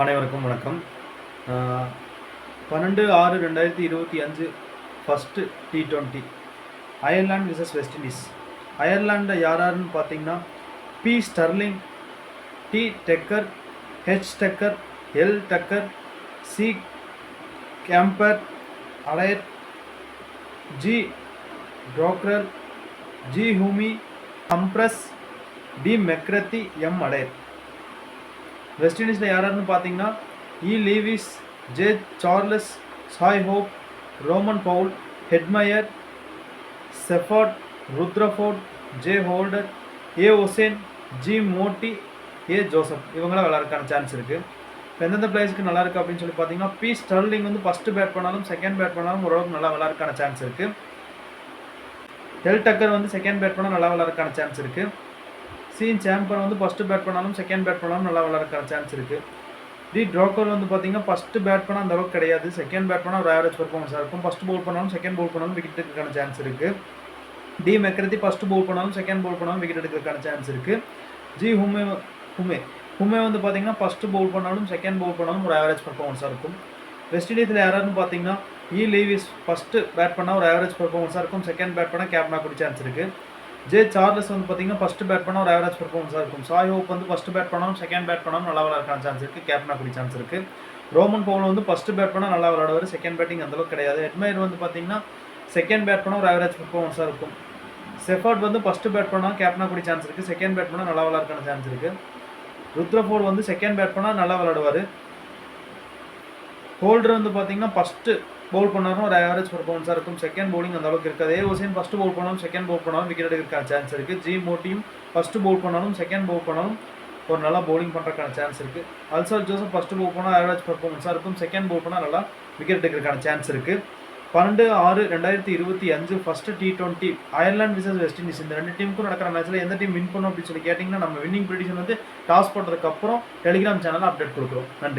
அனைவருக்கும் வணக்கம். பன்னெண்டு ஆறு ரெண்டாயிரத்தி இருபத்தி அஞ்சு first T twenty Ireland versus West Indies அயர்லாண்டில் யார் யாருன்னு பார்த்தீங்கன்னா P Stirling T Tector H Tector L Tucker C Campher Adair G Dockrell G Hume Humphreys D McCarthy M Adair West இண்டீஸில் யாருன்னு பார்த்தீங்கன்னா E Lewis J Charles Shai Hope Rovman Powell Hetmyer Shepherd Rutherford J Holder A Hosein G Motie A Joseph இவங்களாம் விளாட்றதுக்கான chance இருக்குது இப்போ எந்தெந்த பிளேயர்ஸ்க்கு நல்லா இருக்குது அப்படின்னு சொல்லி பார்த்தீங்கன்னா பி ஸ்டர்லிங் வந்து ஃபஸ்ட்டு பேட் பண்ணாலும் செகண்ட் பேட் பண்ணாலும் ஓரளவுக்கு நல்லா விளாட்றதுக்கான சான்ஸ் இருக்குது எல் டக்கர் வந்து செகண்ட் பேட் பண்ணால் நல்லா விளாட்றதுக்கான சான்ஸ் இருக்குது சீன் சாம்பர் வந்து ஃபஸ்ட்டு பேட் பண்ணாலும் செகண்ட் பேட் பண்ணாலும் நல்லா விளாட்றதுக்கான சான்ஸ் இருக்குது டி ட்ரோக்கர் வந்து பார்த்தீங்கன்னா ஃபஸ்ட்டு பேட் பண்ணால் அந்த அளவுக்கு கிடையாது. செகண்ட் பேட் பண்ணால் ஒரு ஆவரேஜ் பர்ஃபார்மன்ஸாக இருக்கும். ஃபஸ்ட்டு பவுல் பண்ணாலும் செகண்ட் பவுல் பண்ணாலும் விக்கெட் எடுக்கிறதுக்கான சான்ஸ் இருக்குது டி மெக்ரதி ஃபஸ்ட்டு பவுல் பண்ணாலும் செகண்ட் பவுல் பண்ணாலும் விக்கெட் எடுக்கிறதுக்கான சான்ஸ் இருக்குது ஜி ஹுமே ஹுமே ஹுமே வந்து பார்த்தீங்கன்னா ஃபஸ்ட்டு பவுல் பண்ணாலும் செகண்ட் பவுல் பண்ணாலும் ஒரு ஆவரேஜ் பர்ஃபார்மன்ஸாக இருக்கும். வெஸ்ட் இண்டீஸில் யாராருன்னு பார்த்தீங்கன்னா E e Lewis first bat பண்ணால் ஒரு ஆவரேஜ் பர்ஃபார்மன்ஸாக இருக்கும். செகண்ட் பேட் பண்ணால் கேப் கூட சான்ஸ் இருக்குது ஜே சார்லஸ் வந்து பார்த்தீங்கன்னா ஃபஸ்ட்டு பேட் பண்ணால் ஒரு ஆவரேஜ் பர்ஃபார்மன்ஸாக இருக்கும். சாய் ஹோப் வந்து ஃபஸ்ட்டு பேட் பண்ணாலும் செகண்ட் பேட் பண்ணாலும் நல்லா விளாட்றதுக்கான சான்ஸ் இருக்குது கேப் நாக்கூட சான்ஸ் இருக்குது ரோமன் பவுல் வந்து ஃபஸ்ட்டு பேட் பண்ணால் நல்லா விளாடுவார் செகண்ட் பேட்டிங் அந்தளவுக்கு கிடையாது. எட்மயர் வந்து பார்த்தீங்கன்னா செகண்ட் பேட் பண்ணால் ஒரு ஆவரேஜ் பர்ஃபார்மன்ஸாக இருக்கும். செஃபர்ட் வந்து ஃபஸ்ட்டு பேட் பண்ணால் கேப்னா கூட சான்ஸ் இருக்குது செகண்ட் பேட் பண்ணால் நல்லா விளாட்றதுக்கான சான்ஸ் இருக்குது ருத்ரஃபோர்ட் வந்து செகண்ட் பேட் பண்ணால் நல்லா விளாடுவார் ஹோல்டர் வந்து பார்த்தீங்கன்னா ஃபஸ்ட்டு பவுல் பண்ணாலும் ஒரு ஆவரேஜ் பர்ஃபார்மன்ஸாக இருக்கும். செகண்ட் பவுலிங் அந்த அளவுக்கு இருக்காது. ஏ ஓசேன் ஃபஸ்ட்டு பவுல் பண்ணாலும் செகண்ட் பவுல் பண்ணாலும் விக்கெட் எடுக்கிற சான்ஸ் இருக்குது ஜி மோட்டியும் ஃபஸ்ட்டு பவுல் பண்ணாலும் செகண்ட் பவுல் பண்ணாலும் ஒரு நல்லா பவுலிங் பண்ணுறதுக்கான சான்ஸ் இருக்குது அல்சர் ஜோசப் ஃபஸ்ட்டு பவுல் பண்ணால் ஆவரேஜ் பர்ஃபார்மன்ஸாக இருக்கும். செகண்ட் பவுல் பண்ணால் நல்லா விக்கெட் எடுக்கிறதுக்கான சான்ஸ் இருக்குது பன்னெண்டு ஆறு ரெண்டாயிரத்தி இருபத்தி அஞ்சு first T twenty Ireland versus West Indies இந்த ரெண்டு டீமுக்கும் நடக்கிற மேட்ச்சில் எந்த டீம் வின் பண்ணும் அப்படின்னு சொல்லி கேட்டிங்கன்னா நம்ம வின்னிங் ப்ரிடிஷன் வந்து டாஸ் போட்டதுக்கப்புறம் டெலிகிராம் சேனலில் அப்டேட் கொடுக்குறோம். நன்றி.